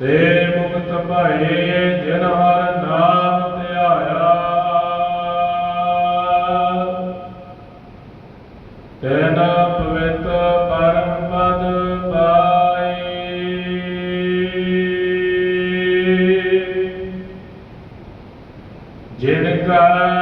ਤੇ ਮੁਕਤ ਭਏ ਜਿਨ ਹਰ ਨਾਮ ਧਿਆਇਆ ਤੈਨ ਪਵਿੱਤ ਪਰਮ ਪਦ ਪਾਏ ਜਿਨ ਕਾ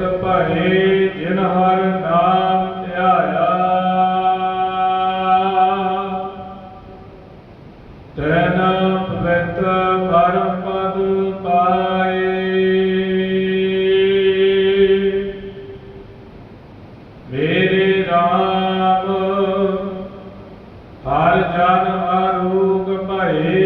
ਮੁਕਤ ਭਏ ਜਿਨ ਹਰ ਨਾਮ ਧਿਆਇਆ। ਤੈਨ ਪਵਿੱਤ ਪਰਮ ਪਦ ਪਾਏ। ਮੇਰੇ RAM ਹਰ ਜਨ ਅਰੂਗ ਭਏ।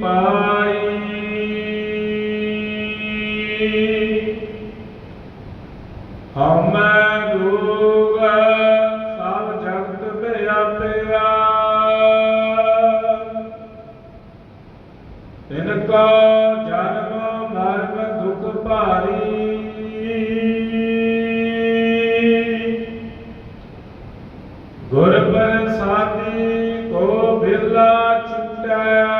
ਪਾਈ। ਹਮੈ ਰੋਗ ਸਭ ਜਗਤ ਵਿਆਪਿਆ ਤਿਨ ਕਾ ਜਨਮ ਮਰਨ ਦੁਖ ਭਾਰੀ। ਗੁਰ ਪ੍ਰਸਾਦੀ ਕੋ ਬਿਰਲਾ ਛੁਟੈ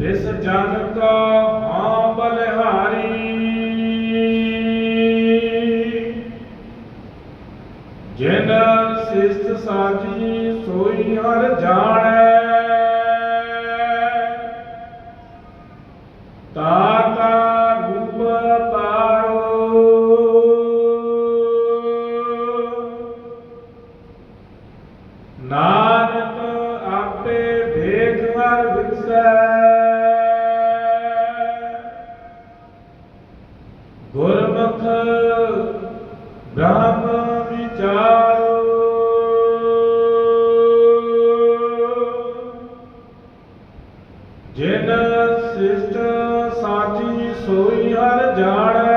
ਤਿਸ ਜਨ ਕਾ ਹਾਂ ਬਲਿਹਾਰੀ। ਜਿਨ ਸਿਸਤ ਸਾਜੀ ਸੋਈ ਹਰ ਜਾਣੈ। ਤਾਤਾ ਸੋਈ ਹਰ ਜਾਣੈ।